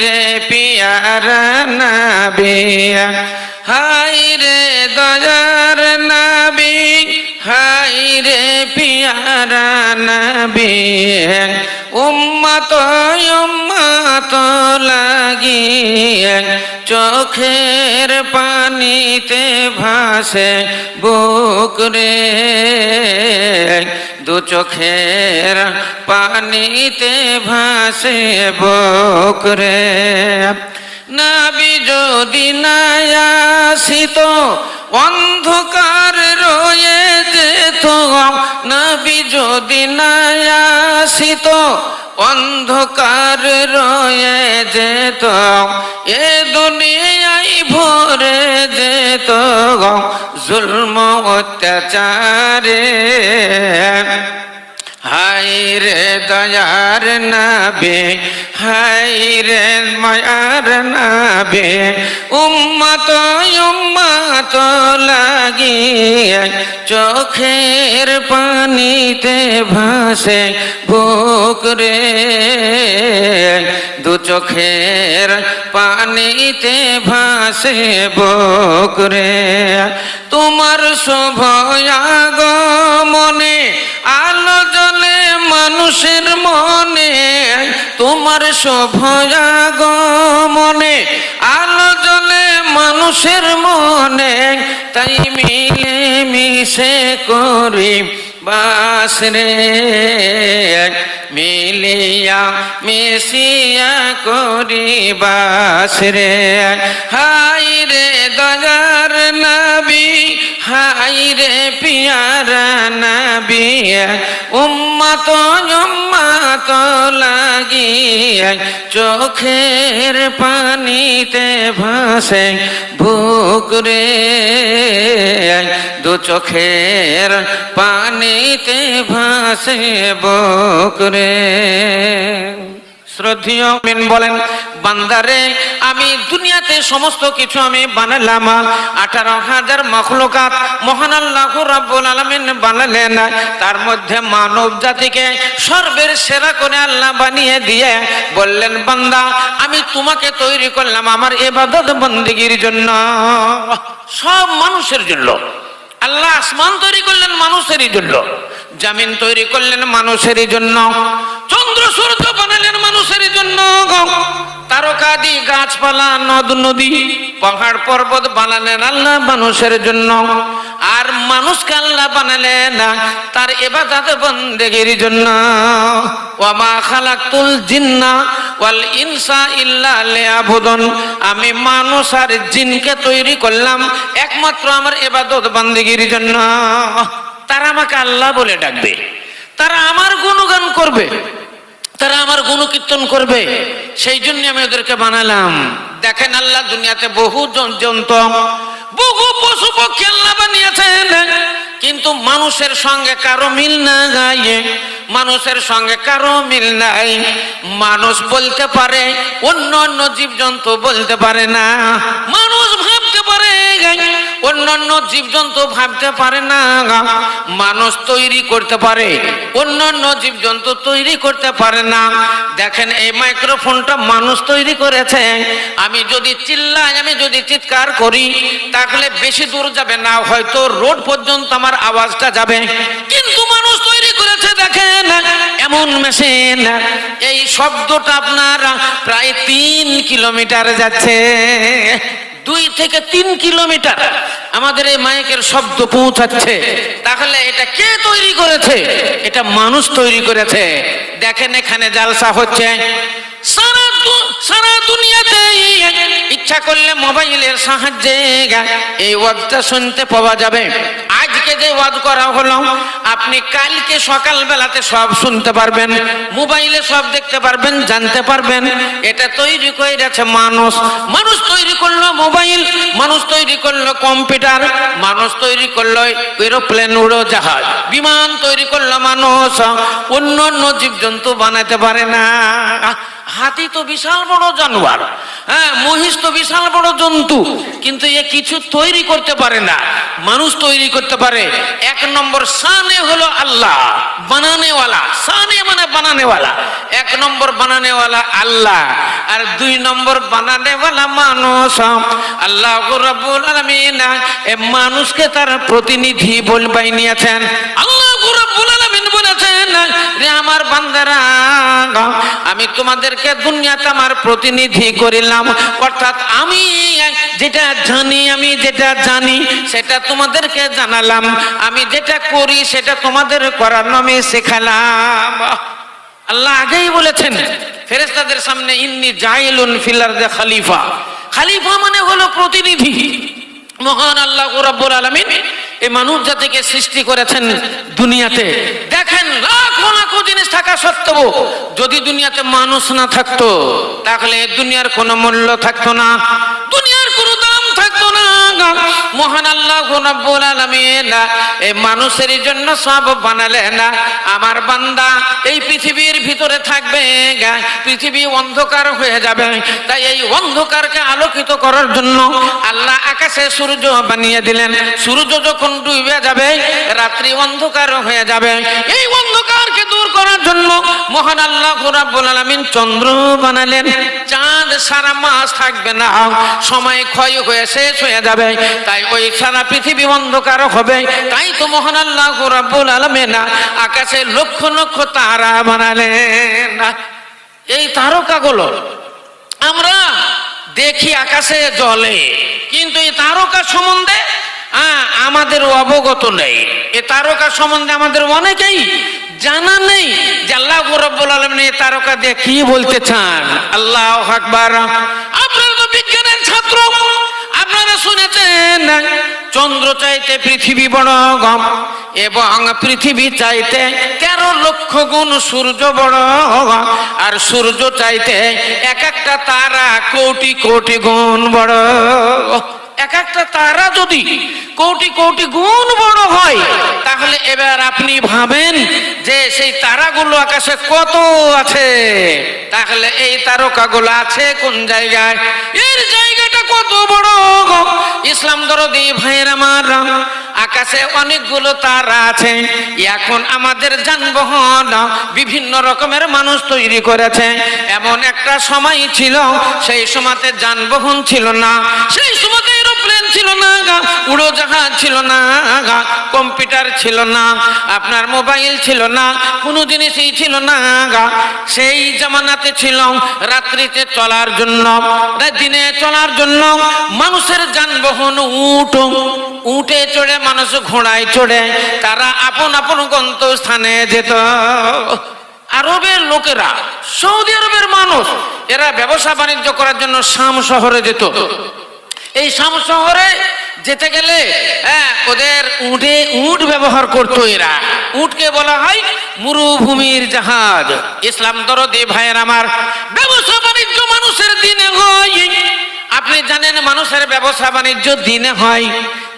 রে পিয়ারা নবী হাই রে দয়ার নবী হাই রে পিয়ারা নবী উম্মত উম্মত লাগি চোখের পানিতে ভাসে বুক রে। দু চোখের পানিতে ভাসে বুক রে নাবি যদি না আসিত অন্ধকার রয়ে যেত। নাবি যদি না আসিত অন্ধকার রয়ে যেত। এ দুনিয়ায় ভরে যেত জুলম অত্যাচারে। হাই রে দয়ার নাবে হাই রে মায়ার নাবে, উম্মত উম্মত লাগি চোখের পানিতে ভাসে বুক রে। চোখের পানিতে ভাসে বকরে। তোমার শোভয়াগ মনে মানুষের মনে, তোমার শোভয়াগ মনে আলো জ্বলে মানুষের মনে, তাই মিলে মিশে করি বাস রে। মিলিয়া মিশিয়া করি বাস রে। হাই রে দয়ার নবী হাই রে পিয়ারা নবী উম্মত উম্মত লাগি চোখের পানিতে ভাসে ভুক রে। দু চোখের পানিতে ভাসে বুক রে। শ্রদ্ধীয় বলেন, বান্দারে, আমি দুনিয়াতে সমস্ত কিছু আমি বানালাম। আঠারো হাজার মহান বানালেন। তার মধ্যে মানব জাতিকে সর্বের সেরা করে বানিয়ে দিয়ে বললেন, বান্দা, আমি তোমাকে তৈরি করলাম আমার এবাদত বন্দিগির জন্য। সব মানুষের জন্য। আল্লাহ আসমান তৈরি করলেন মানুষেরই জন্য। জামিন তৈরি করলেন মানুষেরই জন্য। চন্দ্র সূর্য বানালেন মানুষের জন্য। তারকাদি গাছপালা, নদ, নদী, পাহাড়, পর্বত বানালেন আল্লাহ মানুষের জন্য। আর মানুষকে আল্লাহ বানালেন তার এবাদাত বন্দেগির জন্য। ওয়ামা খালাকুল জিন্না ওয়াল ইনসা ইল্লা লিয়াবুদুন। আমি মানুষ আর জিনকে তৈরি করলাম, একমাত্র আমার এবাদত বন্দেগির জন্য। তারা আমাকে আল্লাহ বলে ডাকবে। তারা আমার গুণগান করবে। তারা আমার গুণকীর্তন করবে। সেই জন্য আমি ওদেরকে বানালাম। দেখেন আল্লাহ দুনিয়াতে বহু জন- জন্তু, বহু পশু পক্ষী আল্লাহ বানিয়েছেন। কিন্তু মানুষের সঙ্গে কারও মিল না নাই, মানুষের সঙ্গে কারও মিল নাই। মানুষ বলতে পারে, অন্য অন্য জীবজন্তু বলতে পারে না। মানুষ অন্যান্য জীবজন্তু ভাবতে পারে না, মানুষ তৈরি করতে পারে। অন্যান্য জীবজন্তু তৈরি করতে পারে না। দেখেন, এই মাইক্রোফোনটা মানুষ তৈরি করেছে। আমি যদি চিল্লাই, আমি যদি চিৎকার করি, তাহলে বেশি দূর যাবে না। হয়তো রোড পর্যন্ত আমার আওয়াজটা যাবে। কিন্তু মানুষ তৈরি করেছে, দেখেন, এমন মেশিন। এই শব্দটা আপনার প্রায় তিন কিলোমিটার যাচ্ছে। দুই থেকে তিন কিলোমিটার আমাদের এই মাইকের শব্দ পৌঁছাচ্ছে। তাহলে এটা কে তৈরি করেছে? এটা মানুষ তৈরি করেছে। দেখেন এখানে জালসা হচ্ছে। সারা সারা দুনিয়াতে ইচ্ছা করলে মোবাইলের সাহায্যে এই ওয়াজটা শুনতে পাওয়া যাবে। আজকে যে ওয়াজ করা হলো। আপনি কালকে সকাল বেলাতে সব শুনতে পারবেন, মোবাইলে সব দেখতে পারবেন, জানতে পারবেন। এটা তৈরি করেছে মানুষ। মানুষ তৈরি করল মোবাইল, মানুষ তৈরি করল কম্পিউটার, মানুষ তৈরি করল এরোপ্লেন উড়ো জাহাজ। বিমান তৈরি করল মানুষ। অন্য অন্য জীবজন্তু বানাতে পারে না। হাতি তো বিশাল বড় জানোয়ার হ্যাঁ মহিষ তো বিশাল বড় জন্তু, কিন্তু এ কিছু তৈরি করতে পারে না, মানুষ তৈরি করতে পারে। এক নম্বর সানে হলো আল্লাহ, বানানেওয়ালা, সানে মানে বানানেওয়ালা, এক নম্বর বানানেওয়ালা আল্লাহ, আর দুই নম্বর বানানেওয়ালা মানুষ। আল্লাহ রাব্বুল আলামিন এ মানুষকে তার প্রতিনিধি বলবাই নিয়েছেন। আল্লাহ রাব্বুল আলামিন বলেছেন, রে আমার বান্দারা, আমি তোমাদেরকে দুনিয়াতে আমার প্রতিনিধি করিলাম। অর্থাৎ আমি যেটা জানি, আমি যেটা জানি, সেটা তোমাদেরকে জানালাম। আমি যেটা করি, সেটা তোমাদের করার নামে শেখালাম। আল্লাহ আগেই বলেছেন ফেরেস্তাদের সামনে, ইন্নি জাইলুন ফিলার দে খালিফা। খালিফা মানে হলো প্রতিনিধি। মহান আল্লাহ রাব্বুল আলামিন এই মানব জাতিকে সৃষ্টি করেছেন দুনিয়াতে। দেখেন লাখো জিনিস থাকা সত্ত্বেও যদি দুনিয়াতে মানুষ না থাকতো, তাহলে দুনিয়ার কোনো মূল্য থাকতো না, দুনিয়ার কোনো দাম থাকতো না। মহান আল্লাহ রাব্বুল আলামিন এই মানুষের জন্য সব বানালেন আমার বান্দা, এই পৃথিবীর ভিতরে থাকবে পৃথিবী অন্ধকার হয়ে যাবে। তাই এই অন্ধকারকে আলোকিত করার জন্য আল্লাহ আকাশে সূর্য বানিয়ে দিলেন। সূর্য যখন ডুবে যাবে, রাত্রি অন্ধকার হয়ে যাবে। এই অন্ধকারকে দূর করার জন্য মহান আল্লাহ আলামিন চন্দ্র বানালেন। চাঁদ সারা মাস থাকবে না, সময় ক্ষয় হয়ে শেষ হয়ে যাবে, তাই ওই সারা পৃথিবী অন্ধকার হবে। তাই তো মহান আল্লাহ রাব্বুল আকাশে লক্ষ লক্ষ তারা বানালেন। এই তারকাগুলো আমরা দেখি আকাশে জলে, কিন্তু এই তারকা সম্বন্ধে আমাদের অবগত নেই। এ তারকা সম্বন্ধে আমাদের অনেকেই জানা নেই যে আল্লাহ রব্বুল আলমিন এই তারকা দিয়ে কি বলতে চান। আল্লাহ আকবার। আপনারা তো বিজ্ঞানের ছাত্র, আপনারা শুনেছেন, চন্দ্র চাইতে পৃথিবী বড় গম, এবং পৃথিবী চাইতে তেরো লক্ষ গুণ সূর্য বড় আর সূর্য চাইতে এক একটা তারা কোটি কোটি গুণ বড়। এক একটা তারা যদি কোটি কোটি গুণ বড় হয়, তাহলে এবার আপনি ভাবেন যে সেই তারাগুলো আকাশে কত আছে। তাহলে এই তারকাগুলো আছে কোন জায়গায়? এর জায়গাটা কত বড় ইসলাম দরদি ভাইয়ের আমার, আকাশে অনেকগুলো তারা আছে। এখন আমাদের যানবাহন বিভিন্ন রকমের মানুষ তৈরি করেছে। এমন একটা সময় ছিল, সেই সময়তে যানবাহন ছিল না। সেই এরোপ্লেন ছিল না গা, উড়োজাহাজ ছিল না গা, কম্পিউটার ছিল না, আপনার মোবাইল ছিল না, কোনো জিনিসই ছিল না গা। সেই জামানাতে ছিল রাত্রিতে চলার জন্য দিনে চলার জন্য মানুষের যানবাহন উঠ, উঠে চড়ে, মানুষ ঘোড়ায় চড়ে, তারা আপন আপন গন্তস্থানে যেত। আরবের লোকেরা, সৌদি আরবের মানুষ, এরা ব্যবসা বাণিজ্য করার জন্য শাম শহরে যেত। এই শাম শহরে যেতে গেলে হ্যাঁ ওদের উঠে উট ব্যবহার করতো এরা। উটকে বলা হয় মরুভূমির জাহাজ। ইসলাম দরদি ভাইয়ের আমার, ব্যবসা বাণিজ্য মানুষের দিনে হয়। আপনি জানেন মানুষের ব্যবসা বাণিজ্য দিনে হয়,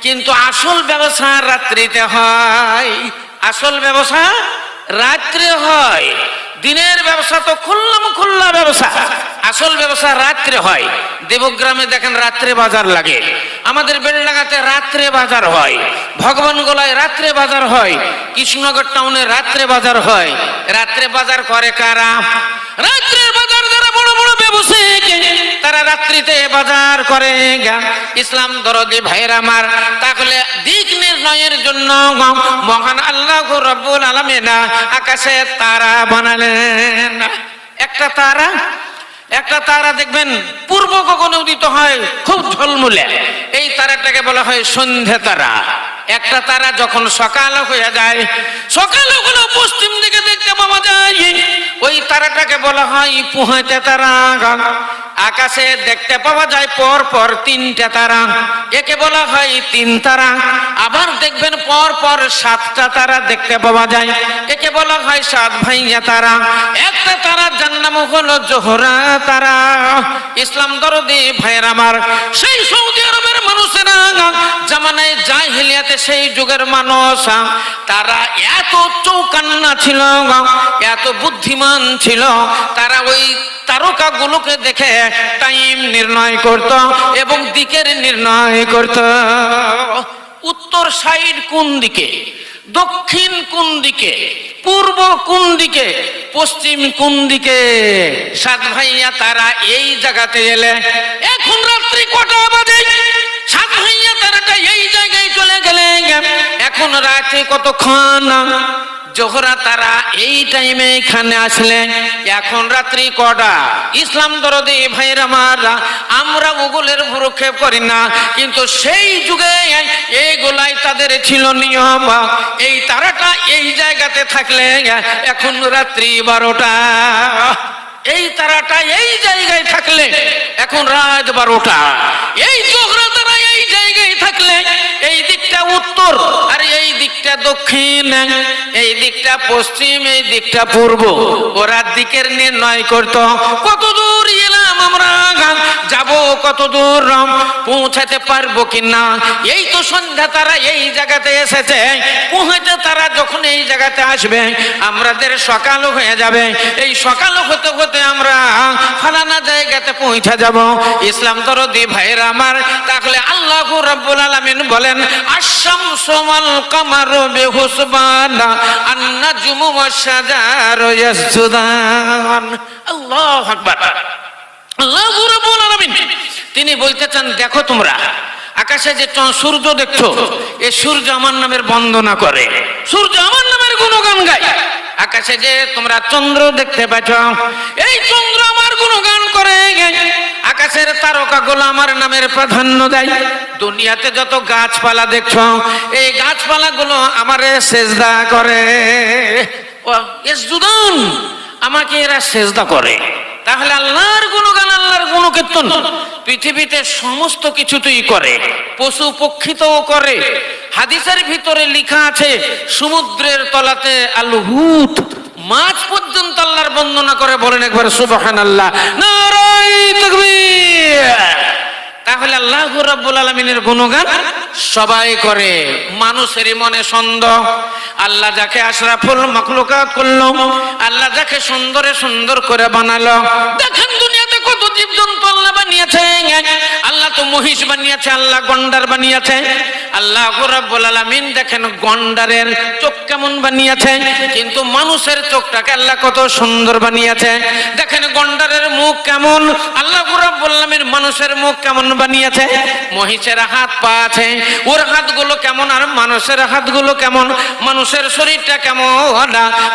কিন্তু আসল ব্যবসা রাত্রিতে হয়। আসল ব্যবসা রাত্রে হয়। দিনের ব্যবসা তো খুললাম খুল্লা ব্যবসা। আসল ব্যবসা রাত্রে হয়। দেবগ্রামে দেখেন রাত্রে বাজার লাগে। আমাদের বেলডাঙ্গাতে রাত্রে বাজার হয়। ভগবান গোলায় রাত্রে বাজার হয়। কৃষ্ণনগর টাউনে রাত্রে বাজার হয়। রাত্রে বাজার করে কারা? রাত্রে বাজার যারা বড় বড় ব্যবসায়ী তারা রাত্রিতে বাজার করে ইসলাম দরদি ভাইয়ের আমার। তাহলে দিক নির্ণয়ের জন্য মহান আল্লাহ রব্বুল আলমিনা আকাশে তারা বানালেন। একটা তারা একটা তারা দেখবেন পূর্ব গগনে উদিত হয় খুব ঝলমুলে। এই তারাটাকে বলা হয় সন্ধে তারা। একটা তারা যখন সকাল হয়ে যায়, সকাল হলো পশ্চিম দিকে দেখতে পাওয়া যায়। ওই তারাটাকে বলা হয় পুহাইতে তারা আকাশে দেখতে পাওয়া যায় পর পর তিনটা তারা। একে বলা হয় তিন তারা। আবার দেখবেন পর পর সাতটা তারা দেখতে পাওয়া যায়। একে বলা হয় সাত ভাইয়া তারা। একটা তারা যার নাম হলো জোহরা তারা। ইসলাম দরদি ভাইয়ের আমার। সেই সৌদি আরবের সেই যুগের মানুষ, তারা এত চৌকান্না ছিল, এত বুদ্ধিমান ছিল, তারা ওই তারকাগুলোকে দেখে টাইম নির্ণয় করত এবং দিকের নির্ণয় করত। উত্তর সাইড কোন দিকে? দক্ষিণ কোন দিকে? পূর্ব কোন দিকে? পশ্চিম কোন দিকে? সাত ভাইয়া তারা এই জায়গাতে এলে, এখন রাত্রি কটা বাজে? তারাটা এই জায়গায় চলে গেলে এখন রাতে কতক্ষণ? জোহরা তারা এই টাইমে এখানে আসলেন। এখন রাত্রি কটা? ইসলাম দরদি ভাইয়ের আমার আমরা ওগুলের ভুরুক্ষেপ করি না। কিন্তু সেই যুগে এইগুলাই তাদের ছিল নিয়ম। এই তারাটা এই জায়গাতে থাকলে এখন রাত্রি বারোটা। এই তারাটা এই জায়গায় থাকলে এখন রাত বারোটা। এই জোহরা থাকলে এই দিকটা উত্তর, আর এই দিকটা দক্ষিণ, এই দিকটা পশ্চিম, এই দিকটা পূর্ব। ওরা দিকের নির্ণয় করত, কত দূর এলাম আমরা, যাব কত দূর পৌঁছাতে পারব কিনা? এই তো সন্ধ্যা, তারা এই জায়গাতে এসেছে। পৌঁছাতে তারা যখন এই জায়গাতে আসবে, আমাদের সকাল হয়ে যাবে। এই সকাল হতে হতে আমরা ফালানা জায়গাতে পৌঁছে যাব। ইসলাম দরদি ভাইরা আমার, তাহলে আল্লাহ রাব্বুল আলামিন বলেন আশাম আল্লাহু তিনি বলতেছেন, দেখো তোমরা, আকাশে যে সূর্য দেখছ, এ সূর্য আমার নামের বন্দনা করে। সূর্য আমার নামের গুণগান গায়। আকাশে যে তোমরা চন্দ্র দেখতে পাচ্ছ, এই চন্দ্র আমার গুণগান করে। আকাশের তারকাগুলো আমার নামের প্রাধান্য দেয়। দুনিয়াতে যত গাছপালা দেখছ, এই গাছপালাগুলো আমারে সেজদা করে। আমাকে এরা সেজদা করে। তাহলে আল্লাহর গুণগান, আল্লাহর গুণকীর্তন, পৃথিবীতে সমস্ত কিছুতেই করে, পশু পক্ষিতও করে। হাদিসের ভিতরে লেখা আছে, সমুদ্রের তলাতে আলহুত। মাছ পর্যন্ত আল্লাহর বন্দনা করে বলেন একবার সুবহান আল্লাহ তাহলে আল্লাহ রাব্বুল আলমিনের গুণগান সবাই করে, মানুষেরই মনে সন্দেহ। আল্লাহ যাকে আশরাফুল মখলুকাত করল, আল্লাহ যাকে সুন্দরে সুন্দর করে বানালো। দেখেন দুনিয়াতে কত জীবজন্তু আল্লাহ বানিয়েছে। আল্লাহ তো মহিষ বানিয়েছে, আল্লাহ গন্ডার বানিয়েছে। আল্লাহ রাব্বুল আলামিন দেখেন গন্ডারের চোখ কেমন বানিয়েছে? কিন্তু মানুষের চোখটাকে আল্লাহ কত সুন্দর বানিয়েছে। দেখেন গন্ডারের মুখ কেমন, আল্লাহ রাব্বুল আলামিন মানুষের মুখ কেমন বানিয়েছে? মহিষের হাত পা আছে, ওর হাতগুলো কেমন আর মানুষের হাতগুলো কেমন? মানুষের শরীরটা কেমন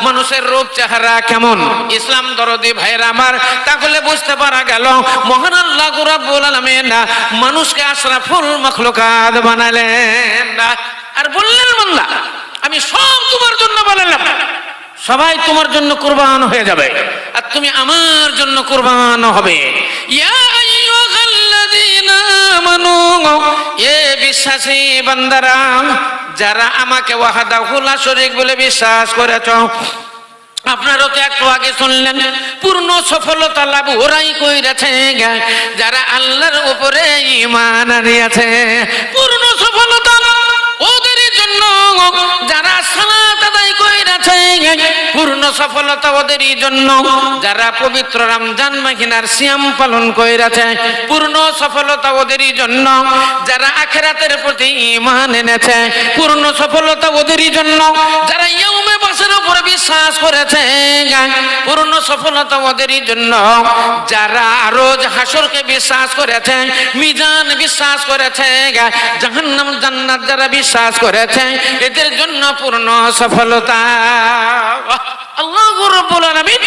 মানুষের রূপ চেহারা কেমন? ইসলাম দরদি ভাইরা আমার, তাহলে বুঝতে পারা গেল, মহান আল্লাহ রাব্বুল আলামিন মানুষকে আশরাফুল মখলুকাত বানালেন আর বললেন বান্দা আমি সব তোমার জন্য বানালাম। সবাই তোমার জন্য কুরবান হয়ে যাবে। আর তুমি আমার জন্য কুরবান হবে। যারা আমাকে ওয়াহাদাহু লা শরীক বলে বিশ্বাস করেছ, আপনারও তো একটু আগে শুনলেন, পূর্ণ সফলতা লাভ ওরাই কইরাছে যারা আল্লাহর উপরে ইমান আনিয়াছে, পূর্ণ সফলতা ওদের জন্য যারা সালাত আদায় কইরাছে পূর্ণ সফলতা ওদেরই জন্য। যারা পবিত্র রমজান মাহিনার সিয়াম পালন কইরাছে পূর্ণ সফলতা ওদেরই জন্য। যারা আখেরাতের প্রতি ইমান এনেছে, পূর্ণ সফলতা ওদেরই জন্য। যারা ইয়ৌমে বাসের উপরে বিশ্বাস করেছে পূর্ণ সফলতা ওদেরই জন্য। যারা রোজ হাসরকে বিশ্বাস করেছে, মিজান বিশ্বাস করেছে জাহান্নাম, জান্নাত যারা বিশ্বাস করেছে, এদের জন্য পূর্ণ সফলতা। আল্লাহ রব্বুল আলামিন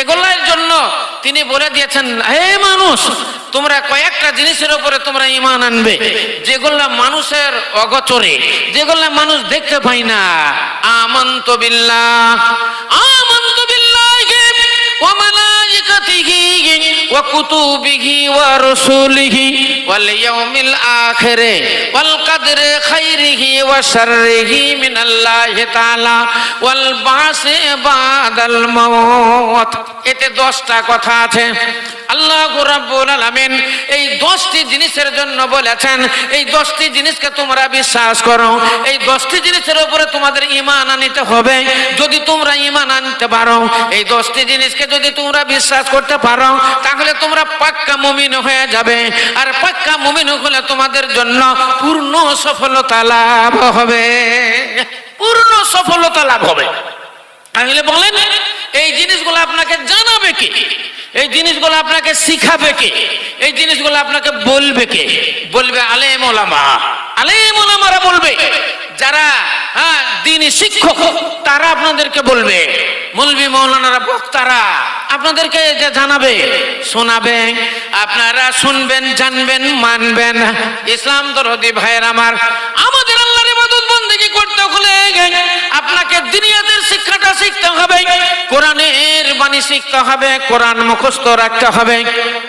এগুলোর জন্য তিনি বলে দিয়েছেন, হে মানুষ, তোমরা কয়েকটা জিনিসের উপরে তোমরা ইমান আনবে। যেগুলা মানুষের অগচরে, যেগুলা মানুষ দেখতে পাই না। আমন্ত বিল্লাহ, আমন্ত বিল্লাহি ওয়াল ইয়াউমিল আখির ওয়াল কদরি খাইরিহি ওয়া শাররিহি মিনাল্লাহি তাআলা ওয়াল বাসি বাদাল মাউত এতে দশটা কথা আছে। আল্লাহ রাব্বুল আলামিন এই দশটি জিনিসের জন্য বলেছেন, এই দশটি জিনিসকে তোমরা বিশ্বাস করো, এই দশটি জিনিসের উপরে তোমাদের ইমান আনিতে হবে। যদি তোমরা ইমান আনতে পারো, এই দশটি জিনিসকে যদি তোমরা বিশ্বাস করতে পারো, তাহলে তোমরা পাক্কা মুমিন হয়ে যাবে। আর পাক্কা মুমিন হলে তোমাদের জন্য পূর্ণ সফলতা লাভ হবে। পূর্ণ সফলতা লাভ হবে। তাহলে বলেন, এই জিনিসগুলো আপনাকে জানাবে কি? এই জিনিসগুলো আপনাকে শিখাবে কে? এই জিনিসগুলো আপনাকে বলবে কে? বলবে আলেম ওলামা। আলেম বলবে যারা হ্যাঁ দিনী শিক্ষক তারা আপনাদেরকে বলবে, মৌলবি মৌলানারা বক্তারা আপনাদেরকে যে জানাবে, শোনাবে, আপনারা শুনবেন, জানবেন, মানবেন। ইসলাম দরদি ভাইয়ের আমার, আমাদের বন্দেগী করতে হলে আপনাকে দুনিয়াদের শিক্ষাটা শিখতে হবে, কোরআনের বাণী শিখতে হবে, কোরআন মুখস্থ রাখতে হবে।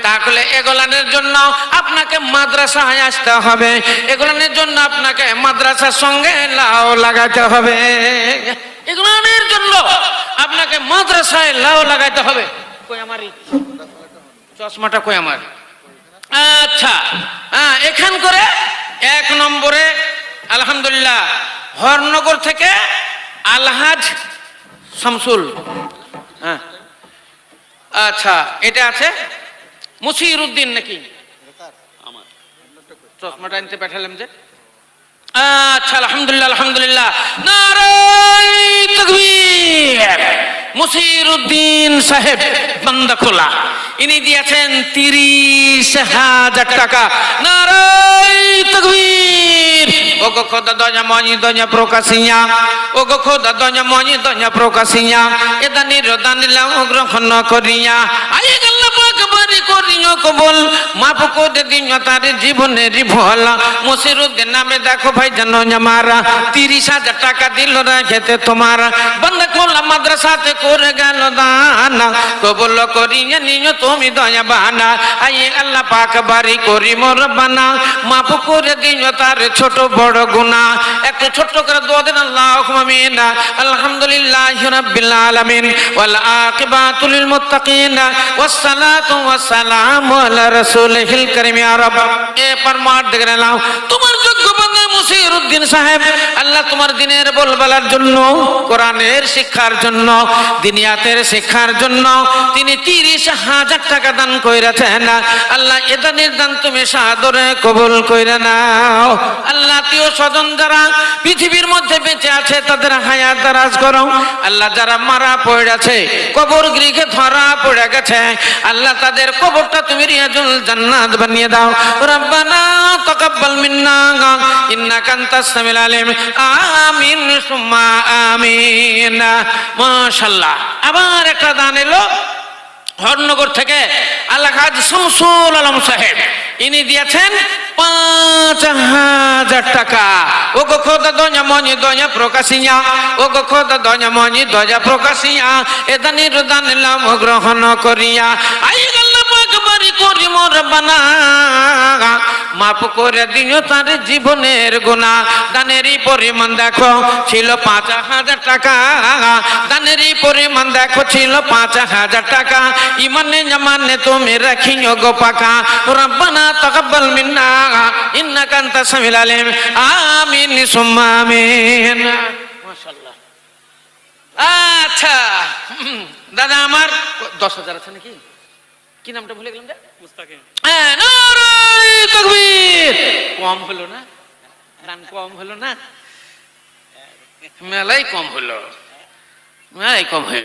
তাহলে এগুলানের জন্য আপনাকে মাদ্রাসায় আসতে হবে, এগুলানের জন্য আপনাকে মাদ্রাসার সঙ্গে লাও লাগাতে হবে। এগুলানের জন্য আপনাকে মাদ্রাসায় লাও লাগাতে হবে। কই চশমাটা কই আমার? আচ্ছা হ্যাঁ এখান করে এক নম্বরে আলহামদুলিল্লাহ, হরনগর থেকে আলহাজ শামসুল। হ্যাঁ। আচ্ছা এটা আছে মুসির উদ্দিন নাকি? চশমাটা আনতে পাঠালাম যে। আচ্ছা আলহামদুলিল্লাহ আলহামদুলিল্লাহ। নারাই তকবীর। মুসির সাহেব সাহেব বান্দাখোলা ইনি দিয়েছেন তিরিশ হাজার টাকা। নারাই তকবীর। ও গো খোদা খোদা দঞ্জা মনি দঞ্জা প্রকাশিয়া। এদানি নিরদান নিলাম গ্রহণ করিয়া। আই গেল করিও কবল, মাফ করে দিও তার জীবনের ভল। মসিরুদ্দিন নামে দেখো ভাই জানো আমারা, তিরিশ হাজার টাকা দিল রেখেতে তোমার। বন্ধ খোলা মাদ্রাসাতে করে গেল দানা। কবল করিয়া নিও তুমি দয়া বানা আই আল্লাহ পাক বাড়ি করি মোর বানা। মাফ করে দিও তার ছোট বড় গুনাহ একটু ছোট্ট করে দোয়া দেন, আল্লাহ আমিন। আলহামদুলিল্লাহ রাব্বিল আলামিন। ওয়াল আকিবাতু লিল মুত্তাকিন। ওয়াসসালাতু ওয়াসসালামু আলা রাসূলিল কারীম ইয়া রাব এ ফরমাত দেখে নাও তোমার যোগ্য সাহেব, আল্লাহ তোমার দিনের বলবালার জন্য, কোরআনের শিক্ষার জন্য, দিনিয়াতের শিক্ষার জন্য, তিনি তিরিশ হাজার টাকা দান কইরাছেন। আল্লাহ এ দানের দান তুমি সাদরে কবুল কইরা নাও। আল্লাহ আত্মীয় স্বজন যারা পৃথিবীর মধ্যে বেঁচে আছে, তাদের হায়াত দারাজ করো। আল্লাহ যারা মারা পড়ে আছে কবর গৃহে ধরা পড়ে গেছে, আল্লাহ তাদের কবরটা তুমি রিয়াজুল জান্নাত বানিয়ে দাও। রব্বানা তাকাব্বাল মিন্না, ইন্নাকা আবার একটা দান এলো হরনগর থেকে আলম সাহেব। ইনি দিয়েছেন পাঁচ হাজার টাকা। ও গো খোদা মনি দঞ্জা প্রকাশিয়া। ও গো খোদা মনি দঞ্জা প্রকাশিয়া। এদা নিরদান লাম গ্রহণ করিয়া। আই গেল বাড়ি করি মোর বানা। মাফ করে দিও তার জীবনের গুণা। দানেরই পরিমাণ দেখো, ছিল পাঁচ হাজার টাকা। দানেরই পরিমাণ দেখো, ছিল পাঁচ হাজার টাকা। ইমানে জামানে তুমি রাখিও গো পাকা। রব্বানা তাকাব্বাল মিন্না, ইন্নাকা আনতাস সামিউল আলিম। আমিন, সুম্মা আমিন। মাশাআল্লাহ। আচ্ছা দাদা আমার দশ হাজার আছে নাকি? কি নামটা ভুলে গেলাম হ্যাঁ, তাকবীর। কম হলো না? দান কম হলো না? মেলাই কম হলো। মেলাই কম হয়ে